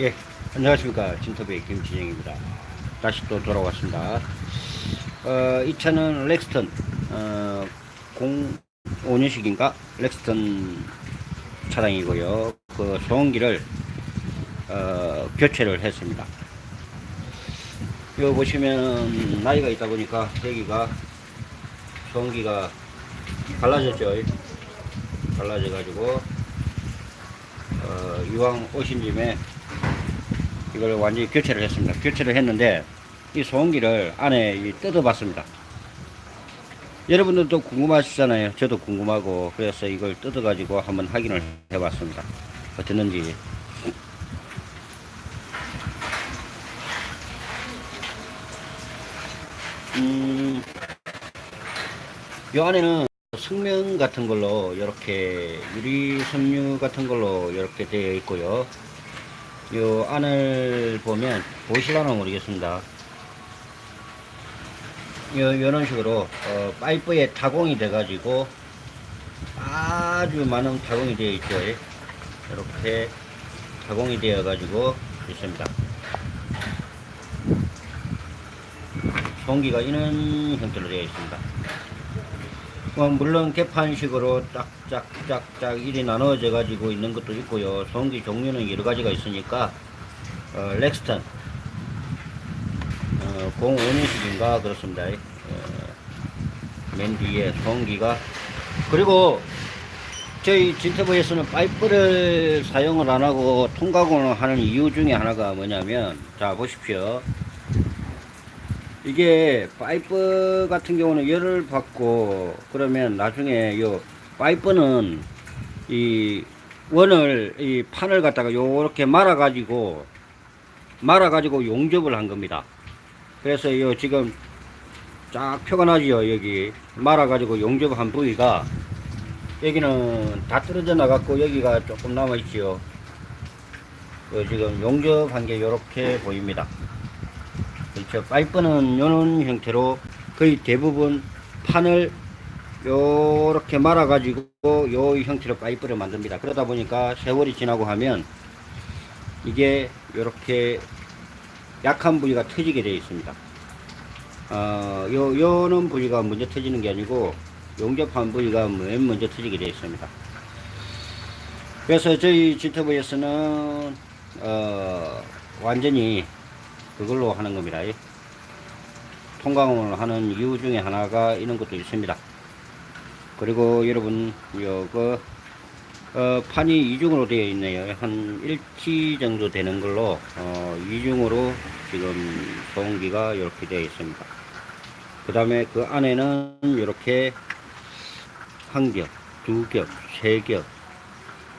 예, 안녕하십니까. 진터베이 김진영입니다. 다시 또 돌아왔습니다. 어, 이 차는 렉스턴, 어, 05년식인가? 렉스턴 차량이고요. 그 소음기를, 어, 교체를 했습니다. 여기 보시면 나이가 있다 보니까 여기가 소음기가 갈라졌죠. 갈라져가지고, 어, 이왕 오신 김에 이걸 완전히 교체를 했습니다. 교체를 했는데 이 소음기를 안에 이 뜯어봤습니다. 여러분들도 궁금하시잖아요. 저도 궁금하고 그래서 이걸 뜯어가지고 한번 확인을 해봤습니다. 어땠는지. 음, 이 안에는 승면 같은 걸로 이렇게 유리 섬유 같은 걸로 이렇게 되어 있고요. 요 안을 보면 보실라나 모르겠습니다. 요, 이런 식으로 어, 파이프에 타공이 돼 가지고 아주 많은 타공이 되어 있죠. 이렇게 타공이 되어 가지고 있습니다. 송기가 이런 형태로 되어 있습니다. 어, 물론 개판식으로 짝 짝짝짝 일이 나눠져 가지고 있는 것도 있고요. 송기 종류는 여러 가지가 있으니까 어, 렉스턴 어, 05년식인가 그렇습니다. 어, 맨 뒤에 송기가 그리고 저희 진터브에서는 파이프를 사용을 안 하고 통가공을 하는 이유 중에 하나가 뭐냐면 자 보십시오. 이게 파이프 같은 경우는 열을 받고 그러면 나중에 요 파이프는 이 원을 이 판을 갖다가 요렇게 말아 가지고 말아 가지고 용접을 한 겁니다. 그래서 요 지금 쫙 표가 나지요 여기 말아 가지고 용접한 부위가 여기는 다 떨어져 나갔고 여기가 조금 남아 있지요. 요 지금 용접한 게 요렇게 보입니다. 그렇죠. 파이프는 이런 형태로 거의 대부분 판을 요렇게 말아 가지고 요 형태로 파이프를 만듭니다. 그러다 보니까 세월이 지나고 하면 이게 요렇게 약한 부위가 터지게 되어 있습니다. 어, 요, 요는 부위가 먼저 터지는 게 아니고 용접한 부위가 맨 먼저 터지게 되어 있습니다. 그래서 저희 지터브에서는 어, 완전히 그걸로 하는 겁니다. 예. 통강을 하는 이유 중에 하나가 이런 것도 있습니다. 그리고 여러분, 요거, 어, 판이 이중으로 되어 있네요. 한 1T 정도 되는 걸로, 어, 이중으로 지금 소음기가 이렇게 되어 있습니다. 그 다음에 그 안에는 이렇게 한 겹, 두 겹, 세 겹,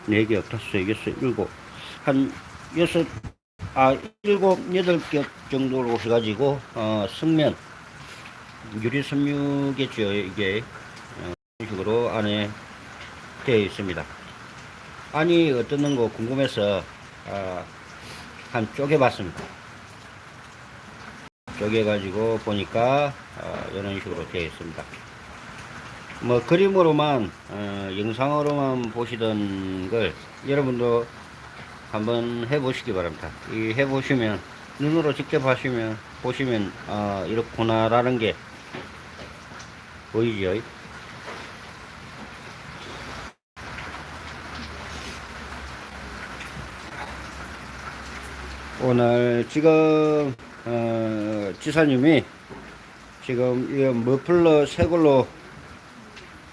네 겹, 다섯, 여섯, 일곱, 한 여섯, 아, 일곱, 여덟 겹 정도로 해가지고, 어, 승면, 유리 섬유겠죠, 이게. 어, 이런 식으로 안에 되어 있습니다. 안이 어떻는 거 궁금해서, 아, 한 쪼개봤습니다. 쪼개가지고 보니까, 어, 이런 식으로 되어 있습니다. 뭐, 그림으로만, 어, 영상으로만 보시던 걸, 여러분도 한번 해보시기 바랍니다. 이 해보시면 눈으로 직접 하시면 보시면 아 이렇구나라는 게 보이죠. 오늘 지금 어, 지사님이 지금 이 머플러 새 걸로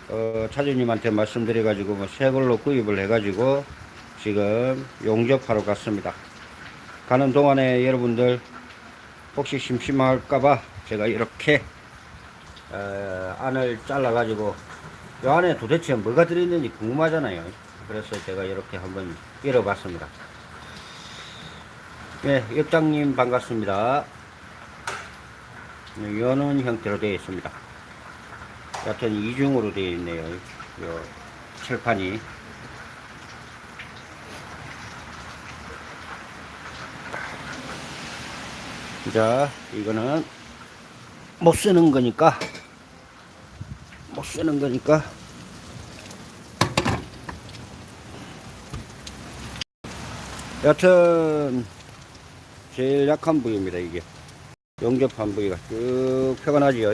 어, 차주님한테 말씀드려 가지고 뭐새 걸로 구입을 해 가지고 지금 용접하러 갔습니다. 가는 동안에 여러분들 혹시 심심할까봐 제가 이렇게 어, 안을 잘라 가지고 이 안에 도대체 뭐가 들어있는지 궁금하잖아요. 그래서 제가 이렇게 한번 열어봤습니다. 네, 역장님 반갑습니다. 네, 여는 형태로 되어 있습니다. 여튼 이중으로 되어 있네요. 요 칠판이. 자, 이거는 못 쓰는 거니까, 못 쓰는 거니까, 여튼 제일 약한 부위입니다 이게. 용접한 부위가 쭉 표가 나지요.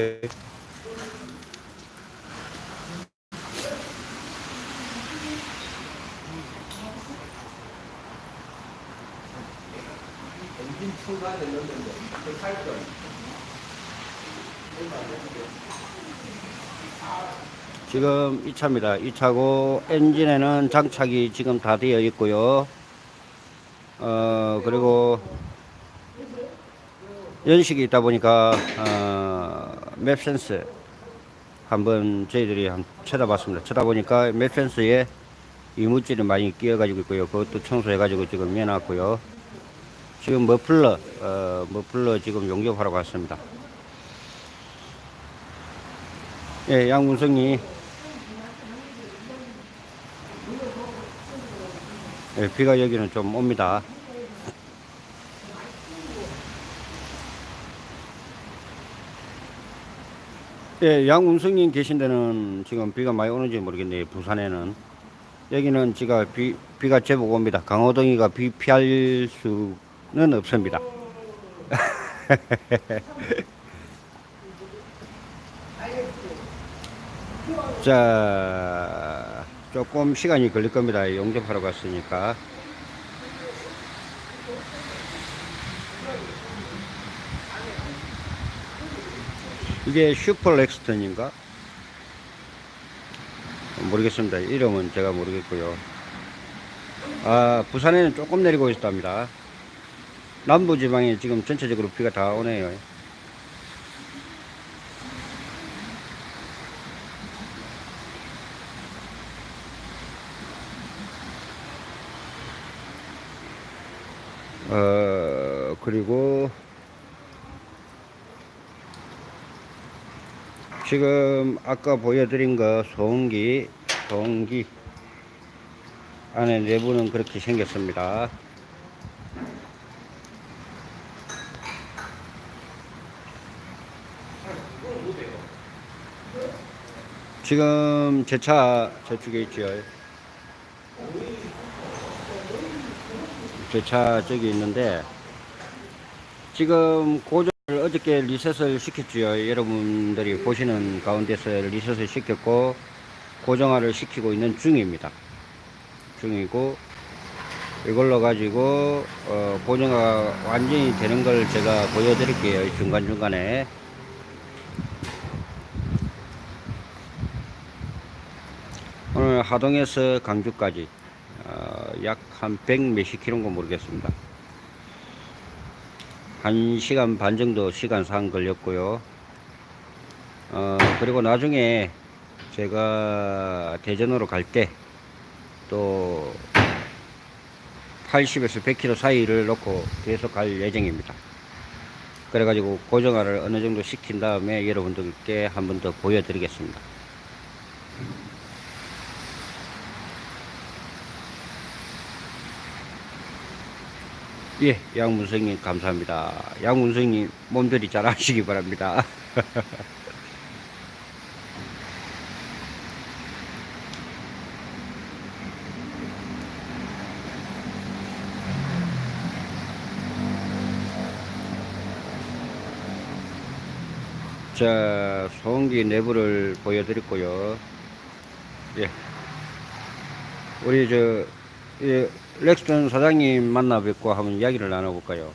지금 2차입니다. 2차고 엔진에는 장착이 지금 다 되어 있고요. 어 그리고 연식이 있다 보니까 어, 맵센스 한번 저희들이 한 쳐다봤습니다. 쳐다보니까 맵센스에 이물질이 많이 끼어가지고 있고요. 그것도 청소해가지고 지금 내놨고요. 지금 머플러, 어, 머플러 지금 용접하러 갔습니다. 예, 양문성이 예, 비가 여기는 좀 옵니다. 예, 양운성님 계신 데는 지금 비가 많이 오는지 모르겠네요. 부산에는. 여기는 지가 비, 비가 제법 옵니다. 강호동이가 비 피할 수는 없습니다. 자, 조금 시간이 걸릴 겁니다. 용접하러 갔으니까. 이게 슈퍼 렉스턴인가? 모르겠습니다. 이름은 제가 모르겠고요. 아, 부산에는 조금 내리고 있답니다. 남부 지방에 지금 전체적으로 비가 다 오네요. 어, 그리고 지금 아까 보여드린 거 소음기, 소음기 안에 내부는 그렇게 생겼습니다. 지금 제 차 저쪽에 있죠. 제 차 저기 있는데 지금 고정을 어저께 리셋을 시켰죠. 여러분들이 보시는 가운데서 리셋을 시켰고 고정화를 시키고 있는 중입니다. 중이고 이걸로 가지고 어, 고정화가 완전히 되는 걸 제가 보여드릴게요. 중간중간에 오늘 하동에서 강주까지 어, 약한 100 몇십 킬로인가 모르겠습니다. 한 시간 반 정도 시간상 걸렸고요. 어, 그리고 나중에 제가 대전으로 갈 때 또 80에서 100km 사이를 놓고 계속 갈 예정입니다. 그래가지고 고정화를 어느 정도 시킨 다음에 여러분들께 한 번 더 보여드리겠습니다. 예, 양문성님 감사합니다. 양문성님 몸들이 잘 하시기 바랍니다. 자, 소음기 내부를 보여드렸고요. 예. 우리 저, 예, 렉스턴 사장님 만나 뵙고 한번 이야기를 나눠볼까요?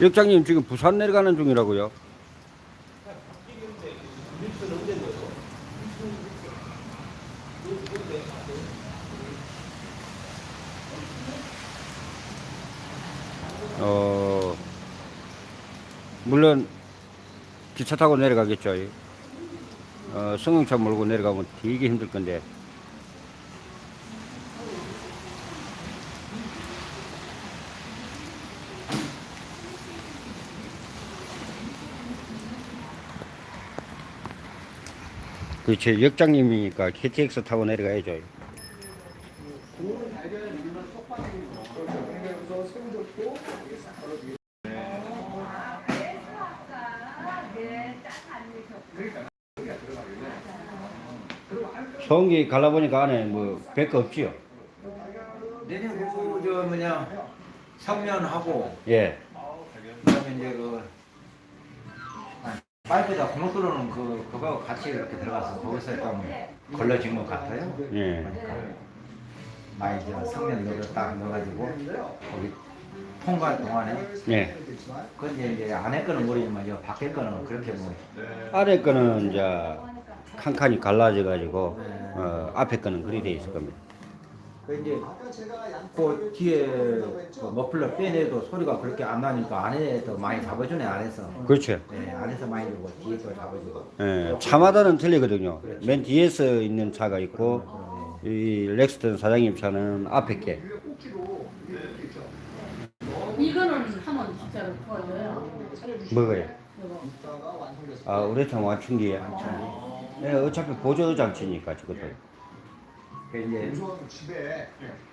역장님 지금 부산 내려가는 중이라고요? 어, 물론 기차 타고 내려가겠죠. 어, 승용차 몰고 내려가면 되게 힘들 건데. 그제 역장님이니까 KTX 타고 내려가야죠. 소음기 갈라보니까 안에 뭐 별거 없지요. 내리고 저 뭐냐 성면하고 예. 그다음에 이제 그 아, 파이프에다 구멍 뚫어놓은 그 그거 같이 이렇게 들어가서 거기서 좀 걸러진 것 같아요. 예. 그러니까 많이 저 성면 넣어 딱 넣어가지고 거기 통과할 동안에 예. 그 이제 이제 안에 거는 모르지만 저 밖에 거는 그렇게 뭐 아래 거는 이제 칸칸이 갈라져 가지고 어, 앞에 거는 그리 돼 있을 겁니다. 그 이제 그 뒤에 그 머플러 빼내도 소리가 그렇게 안 나니까 안에도 많이 잡아주네 안에서. 그렇죠. 네, 안에서 많이 주고 뒤에 또 잡아주고. 예. 차마다는 틀리거든요. 맨 뒤에서 있는 차가 있고 이 렉스턴 사장님 차는 앞에 게. 이거는 하면 진짜로 도와줘요. 뭐가요? 이거. 아, 우레탄 완충기. 예, 어차피 보조 장치니까 저것도. 그 이제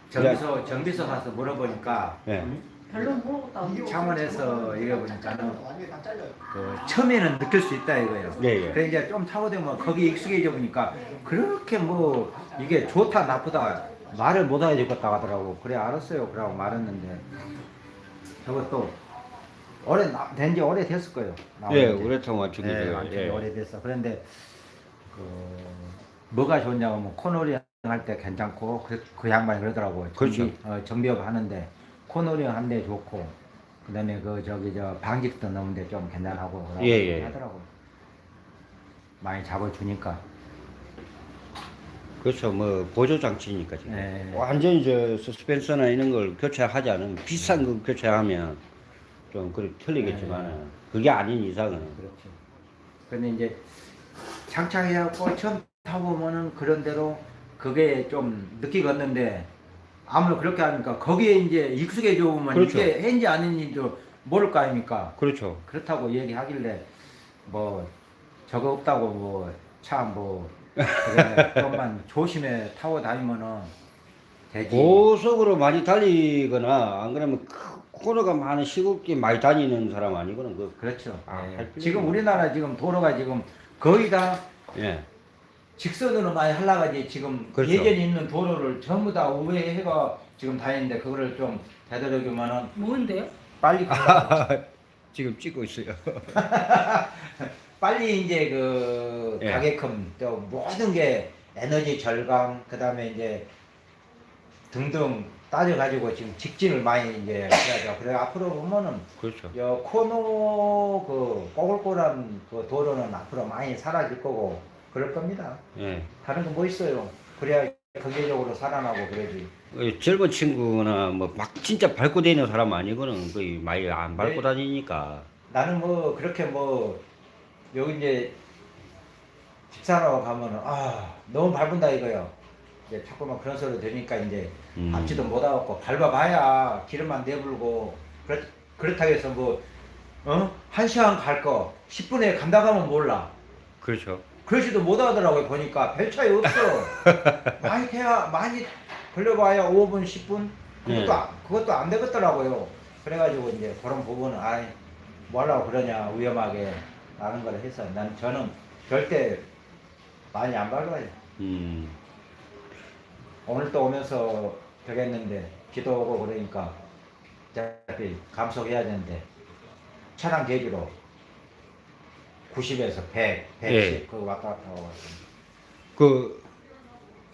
정비소 정비소 가서 물어보니까 예. 별로 모르겠다. 이 창원에서 이래 보니까는 그 처음에는 느낄 수 있다 이거예요. 예, 예. 그래 이제 좀 타고 되면 거기 익숙해져 보니까 그렇게 뭐 이게 좋다 나쁘다 말을 못 알아주겠다 하더라고. 그래 알았어요. 그러고 말했는데 저것도 오래 된지 오래 됐을 거예요. 나온 예, 지. 우레탄 완충기. 네, 완전히 예. 오래됐어. 그런데 그 뭐가 좋냐고 뭐 코너링 할때 괜찮고 그, 그 양반이 그러더라고. 그렇죠. 정비, 어, 정비업 하는데 코너링 한대 좋고 그다음에 그 저기 저 방직도 넣는데 좀 괜찮하고 그러고 예, 예. 하더라고. 많이 잡아주니까. 그렇죠. 뭐 보조 장치니까 지금. 네. 완전히 저 서스펜서나 이런 걸 교체하지 않으면 비싼 거 교체하면 좀 그렇게 틀리겠지만 그게 아닌 이상은 그렇죠. 근데 이제 장착해갖고 처음 타보면은 그런 대로 그게 좀 느끼겠는데 아무래도 그렇게 하니까 거기에 이제 익숙해져 보면 그렇죠. 이게 해인지 아닌지도 모를 거 아닙니까? 그렇죠. 그렇다고 얘기하길래 뭐 저거 없다고 뭐 차뭐 좀만 조심해 타고 다니면은 되지. 고속으로 많이 달리거나 안 그러면 크- 코너가 많은 시국길 많이 다니는 사람 아니거든. 그 그렇죠. 아, 예. 할 필요가 지금 없네. 우리나라 지금 도로가 지금 거의 다 예. 직선으로 많이 하려가지 지금 그렇죠. 예전에 있는 도로를 전부 다 우회해가 지금 다니는데 그거를 좀 되도록이면은 뭔데요? 빨리. 지금 찍고 있어요. 빨리 이제 그 예. 가게끔 또 모든 게 에너지 절감 그다음에 이제 등등 따져가지고 지금 직진을 많이 이제 해야죠. 그래 앞으로 보면은 그렇죠. 여 코너 그 꼬글꼬글한 그 도로는 앞으로 많이 사라질 거고 그럴 겁니다. 예. 다른 거 뭐 있어요? 그래야 경제적으로 살아나고 그러지. 어, 젊은 친구나 뭐 막 진짜 밟고 다니는 사람 아니거든. 거의 많이 안 밟고 네. 다니니까. 나는 뭐 그렇게 뭐 여기 이제 집사라고 가면은 아 너무 밟은다 이거요. 이제 자꾸만 그런 소리 들으니까 이제 음. 앞지도 못 하고 밟아봐야 기름만 내불고 그렇 그렇다고 해서 뭐 어? 한 시간 갈 거 10분에 간다 가면 몰라. 그렇죠. 그러지도 못하더라고요 보니까 별 차이 없어. 많이 해야 많이 걸려봐야 5분 10분 그것도 네. 안, 그것도 안 되겠더라고요. 그래가지고 이제 그런 부분은 아이 뭐 하려고 그러냐 위험하게 라는 걸 해서 난 저는 절대 많이 안 밟아요. 음. 오늘 또 오면서 되겠는데 비도 오고 그러니까 어차피 감속해야 되는데 차량 계기로 90에서 100, 110 예. 그거 왔다 갔다 하고 그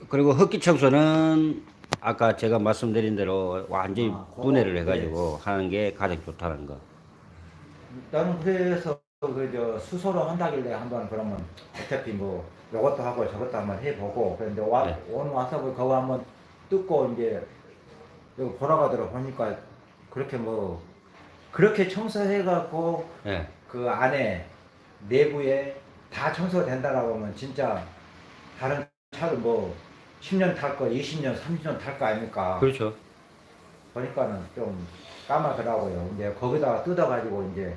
그리고 흡기 청소는 아까 제가 말씀드린 대로 완전히 아? 분해를 해가지고 하는 게 가장 좋다는 거. 나는 그래서 그저 수소로 한다길래 한번 그러면 어차피 뭐 요것도 하고 저것도 한번 해보고 그런데 와, 네. 오늘 와서 그 그거 한번 뜯고 이제 여기 보러 가더라 보니까 그렇게 뭐 그렇게 청소해갖고 예. 그 안에 내부에 다 청소된다라고 하면 진짜 다른 차를 뭐 10년 탈 거, 20년, 30년 탈 거 아닙니까? 그렇죠. 보니까는 좀 까마더라고요. 이제 거기다가 뜯어가지고 이제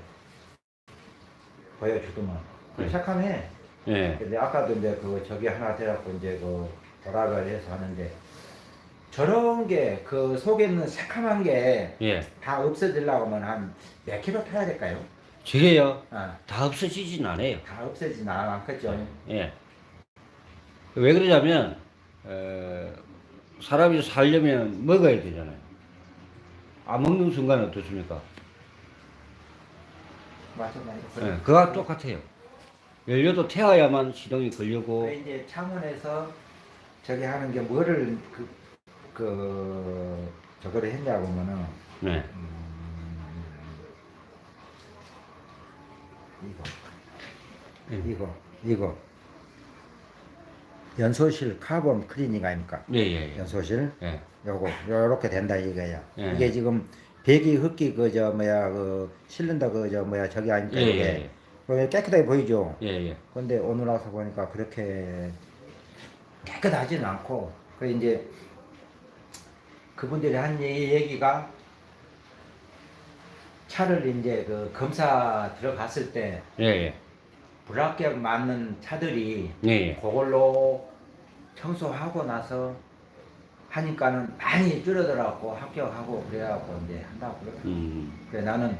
보여주더만. 네. 착함해. 예. 근데 아까도 이제 그 저기 하나 대갖고 이제 그 오락을 해서 하는데 저런 게 그 속에 있는 새카만 게 다 예. 없어지려고 하면 한 몇 킬로 타야 될까요? 저게요. 아, 다 없어지진 않아요. 다 없어지진 않겠죠. 예. 왜 그러냐면 에, 사람이 살려면 먹어야 되잖아요. 안 먹는 순간 어떻습니까? 맞아 맞아. 예, 그와 똑같아요. 연료도 태워야만 시동이 걸리고 그 이제 창원에서 저기 하는 게 뭐를 그, 그 저거를 했냐고 하면은 네. 음, 이거 예. 이거 이거 연소실 카본 클리닝 아닙니까? 예, 예, 예. 연소실 예. 요거 요렇게 된다 이거야. 예. 이게 지금 배기 흙기 그 저 뭐야 그 실린더 그 저 뭐야 저기 아니까 예, 이게 예, 그게 깨끗하게 보이죠. 예, 예. 근데 오늘 와서 보니까 그렇게 깨끗하지는 않고 그 이제 그분들이 한 얘- 얘기 가 차를 이제 그 검사 들어갔을 때 예, 예. 불합격 맞는 차들이 예, 예. 그걸로 청소하고 나서 하니까는 많이 줄어들어갖고 합격하고 그래갖고 이제 한다고 그러더라고. 음. 그래 나는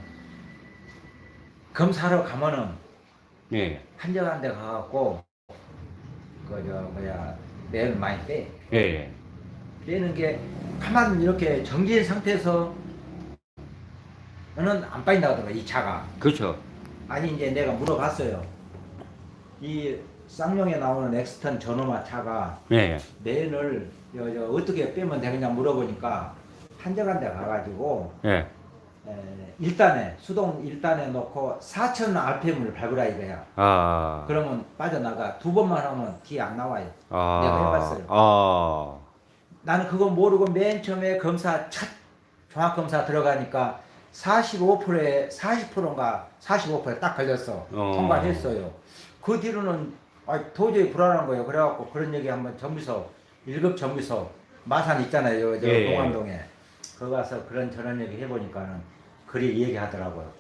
검사하러 가면은 예, 예. 한적한 데 가갖고 그 저 뭐야 매를 많이 빼 예, 예. 빼는 게 가만 이렇게 정지인 상태에서 는안 빠진다 하더라고 이 차가 그렇죠. 아니 이제 내가 물어봤어요 이 쌍용에 나오는 엑스턴 전호마 차가 예, 예. 매를 여, 저 어떻게 빼면 되느냐 물어보니까 한적한 데 가가지고 예. 에, 일단에 수동 일단에 놓고 4천 RPM을 밟으라 이거야 아. 그러면 빠져나가 두 번만 하면 뒤에 안 나와요. 아. 내가 해봤어요. 아. 나는 그거 모르고 맨 처음에 검사 첫 종합 검사 들어가니까 45%에 40%인가 45%에 딱 걸렸어. 어. 통과했어요. 그 뒤로는 아, 도저히 불안한 거예요. 그래갖고 그런 얘기 한번 정비소 1급 정비소 마산 있잖아요. 저 예, 예. 동암동에 거기 가서 그런 저런 얘기 해보니까는 그리 얘기하더라고요.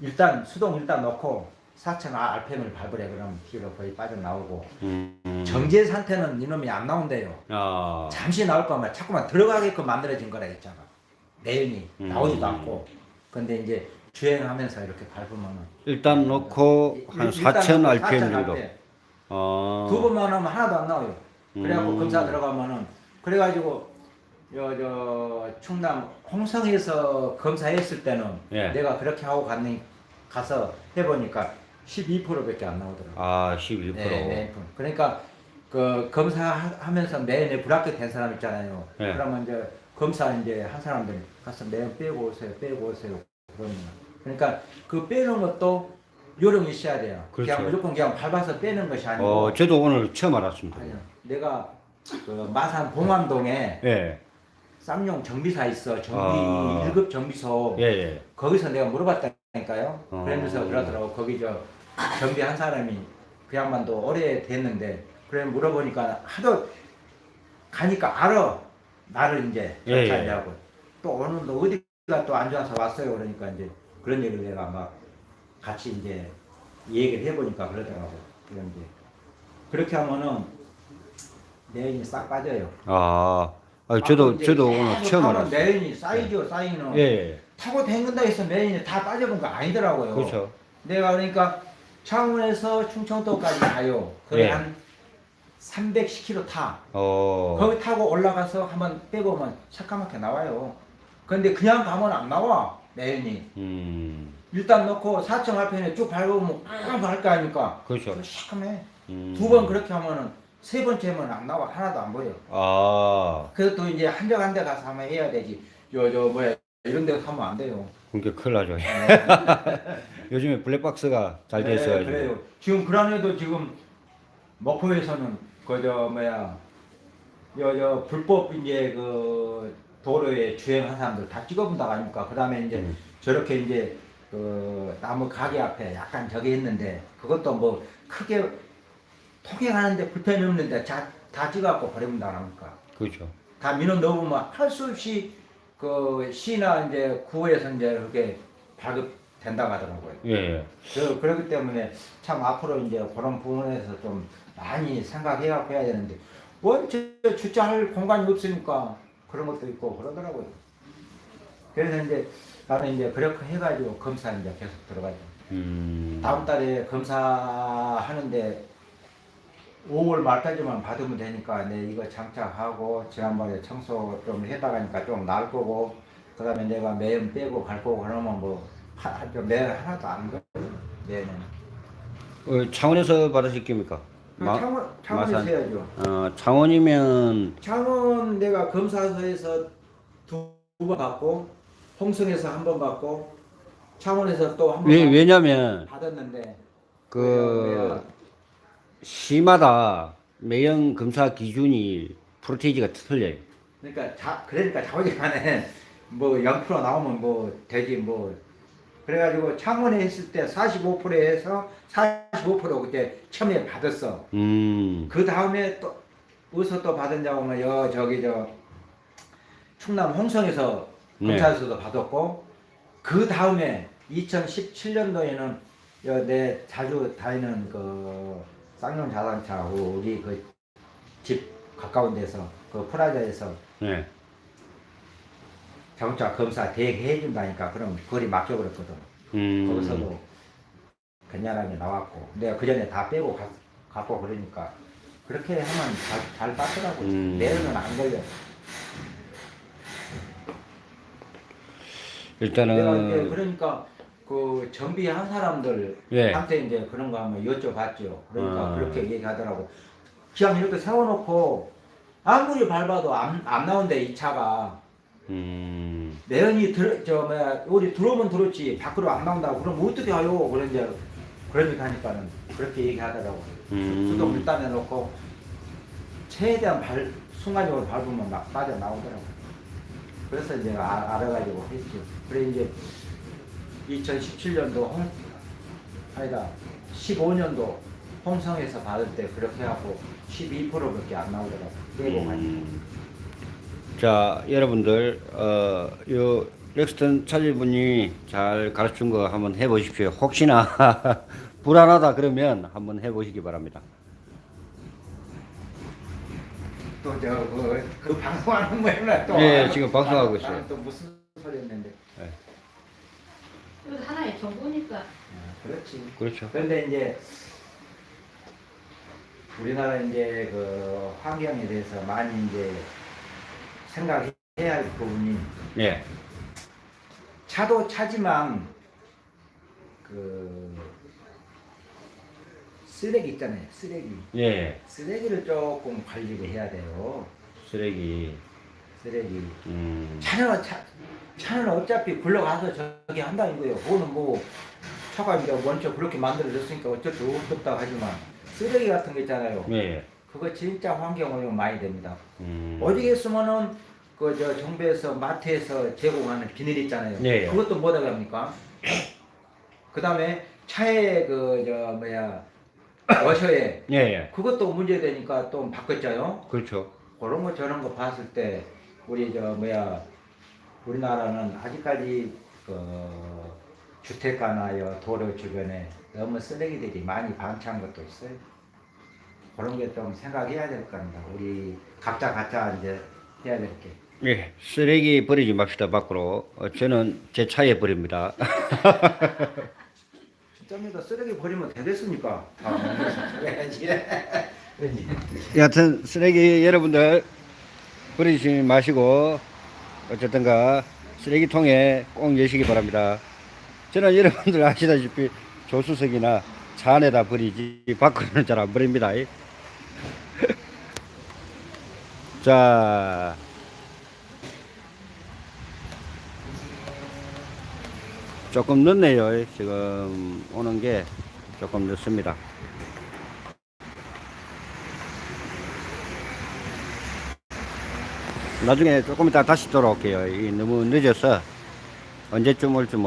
일단 수동 일단 넣고 4천 RPM을 밟으래 그러면 뒤로 거의 빠져나오고 음. 음. 정제 상태는 이놈이 안 나온대요. 아. 잠시 나올 거면 자꾸만 들어가게끔 만들어진 거라 했잖아. 내연이 음. 나오지도 않고. 근데 이제 주행하면서 이렇게 밟으면은 일단 넣고 한 일- 일단 4,000 넣고 RPM 4,000 정도. 두 번만 하면 하나도 안 나와요. 그래갖고 음. 검사 들어가면은 그래가지고 저, 저 충남 홍성에서 검사했을 때는 예. 내가 그렇게 하고 갔니 가서 해보니까 12%밖에 안 나오더라고. 아, 12%. 네, 네. 그러니까 그 검사하면서 매연에 불합격 된 사람 있잖아요. 네. 그러면 이제 검사 이제 한 사람들 가서 매연 빼고 오세요, 빼고 오세요. 그러면 그러니까 그 빼는 것도 요령이 있어야 돼요. 그렇죠. 그냥 무조건 그냥 밟아서 빼는 것이 아니고. 어, 저도 오늘 처음 알았습니다. 아니요. 내가 그 마산 봉암동에 예. 쌍용 정비사 있어. 정비 아. 일 1급 정비소. 예, 예. 거기서 내가 물어봤다니까요. 어. 그러면서 그러더라고. 거기 저 정비 한 사람이 그 양반도 오래 됐는데 그래 물어보니까 하도 가니까 알아. 나를 이제 예, 예. 잘하고 또 오늘도 어디가 또 안 좋아서 왔어요. 그러니까 이제 그런 얘기를 내가 막 같이 이제 얘기를 해보니까 그러더라고. 그런 이제 그렇게 하면은 내 인이 싹 빠져요. 아. 아, 저도 이제 저도 오늘 처음 알았어요. 내인이 쌓이죠, 쌓이는. 예, 예. 타고 댕긴다 해서 매인이 다 빠져본 거 아니더라고요. 그렇죠. 내가 그러니까 창원에서 충청도까지 가요. 거의 예. 한 310km 타. 어. 거기 타고 올라가서 한번 빼고 오면 새까맣게 나와요. 근데 그냥 가면 안 나와. 매인이. 음. 일단 넣고 4층 앞에 쭉 밟으면 막 할거 아닙니까? 그렇죠. 시커매. 음. 두번 그렇게 하면은 세 번째면 안 나와. 하나도 안 보여. 아. 또 이제 한적 한대 가서 하면 해야 되지. 저, 저, 뭐야. 이런 데 가면 안 돼요. 그게 큰일 나죠. 요즘에 블랙박스가 잘 돼 네, 있어가지고. 그래요. 지금 불안해도 지금 목포에서는 그 저 뭐야 여저 불법 이제 그 도로에 주행한 사람들 다 찍어본다 아닙니까? 그다음에 이제 음. 저렇게 이제 그 나무 가게 앞에 약간 저기 있는데 그것도 뭐 크게 통행하는데 불편이 없는데 다, 다 찍어갖고 버립니다 아닙니까? 그렇죠. 다 민원 넣으면 할 수 없이 그 시나 이제 구에서 이제 그렇게 발급된다고 하더라고요. 예, 예. 그, 그렇기 때문에 참 앞으로 이제 그런 부분에서 좀 많이 생각해갖고 해야 되는데 원체 주차할 공간이 없으니까 그런 것도 있고 그러더라고요. 그래서 이제 나는 이제 그렇게 해가지고 검사 이제 계속 들어가죠. 음. 다음 달에 검사하는데 5월 말까지만 받으면 되니까 내 이거 장착하고 지난번에 청소 좀 해다가니까 좀 나을 거고 그 다음에 내가 매연 빼고 갈 거고 그러면 뭐 하, 매연 하나도 안 걸려 매연 어, 창원에서 받으실 겁니까? 마- 창원 창원에서 마산. 해야죠 어, 창원이면 창원 내가 검사소에서 두번 받고 홍성에서 한번 받고 창원에서 또 한 번 왜 왜냐면 받았는데 그 시마다 매형 검사 기준이 프로테이지가 틀려요. 그러니까 자 그러니까 자오지간에 뭐0% 나오면 뭐 되지 뭐 그래가지고 창원에 했을 때 45%에서 45% 그때 처음에 받았어. 음, 그 다음에 또 어디서 또 받았냐고 하면 여 저기 저 충남 홍성에서 네. 검사에서도 받았고 그 다음에 2017년도에는 내 자주 다니는 그 쌍용 자동차 우리 그 집 가까운 데서 그 프라자에서 네. 자동차 검사 대행해 준다니까 그럼 거리 맡겨버렸거든. 음, 거기서도 괜찮하게 나왔고 내가 그 전에 다 빼고 가, 갖고 그러니까 그렇게 하면 잘, 잘 빠더라고 음. 내일은 안 걸려 내가 이제 일단은 그러니까 그 정비한 사람들 예. 한테 이제 그런 거 하면 여쭤봤죠. 그러니까 아. 그렇게 얘기하더라고. 그냥 이렇게 세워놓고 아무리 밟아도 안, 안 나온대 이 차가. 음, 매연이 들, 저 뭐야 우리 들어오면 들었지 밖으로 안 나온다고. 그럼 어떻게 하요? 그런 이제 그러니까 하니까는 그렇게 얘기하더라고. 음. 수동 일단해 놓고 최대한 발 순간적으로 밟으면 막 빠져 나오더라고. 그래서 이제 아, 알아가지고 했죠. 그래 이제 2017년도 홍 아니다 15년도 홍성에서 받을 때 그렇게 하고 12%밖에 안 나오더라고 빼고 가니까 음. 자, 여러분들, 어, 요 렉스턴 차주분이 잘 가르친 거 한번 해보십시오. 혹시나 불안하다 그러면 한번 해보시기 바랍니다. 또 저그 그 방송하는 거였나 또 예, 지금 방송하고 나는- 있어요. 나는 또 무슨 소리였는데 이거 하나의 정보니까 아, 그렇지 그렇죠. 그런데 이제 우리나라 이제 그 환경에 대해서 많이 이제 생각해야 할 부분이 예. 차도 차지만 그 쓰레기 있잖아요 쓰레기 예. 쓰레기를 조금 관리를 해야 돼요 쓰레기. 쓰레기 음. 차는 차, 차는 어차피 굴러가서 저기 한다는 거예요. 그거는 뭐 차가 이제 먼저 그렇게 만들어졌으니까 어쩔 수 없다 하지만 쓰레기 같은 거 있잖아요. 예. 그거 진짜 환경 오염 많이 됩니다. 음. 어디겠으면은 그 저 정부에서 마트에서 제공하는 비닐 있잖아요. 예, 예. 그것도 못하게 합니까? 그 다음에 차에 그 저 뭐야 워셔에 예, 예. 그것도 문제되니까 또 바꿨잖아요. 그렇죠. 그런 거 저런 거 봤을 때 우리 저 뭐야 우리나라는 아직까지 그 주택가나 요 도로 주변에 너무 쓰레기들이 많이 방치한 것도 있어요. 그런 게 좀 생각해야 될 겁니다. 우리 각자 각자 이제 해야 될 게. 예. 쓰레기 버리지 맙시다, 밖으로. 어, 저는 제 차에 버립니다. 진짜입니다. 쓰레기 버리면 되겠습니까? 다. 그러지. 여하튼 쓰레기 여러분들 버리지 마시고 어쨌든가 쓰레기통에 꼭 넣으시기 바랍니다. 저는 여러분들 아시다시피 조수석이나 차 안에다 버리지 밖으로는 잘 안 버립니다. 자 조금 늦네요. 지금 오는 게 조금 늦습니다. 나중에 조금 이따 다시 돌아올게요. 이 너무 늦어서 언제쯤 올지 몰라.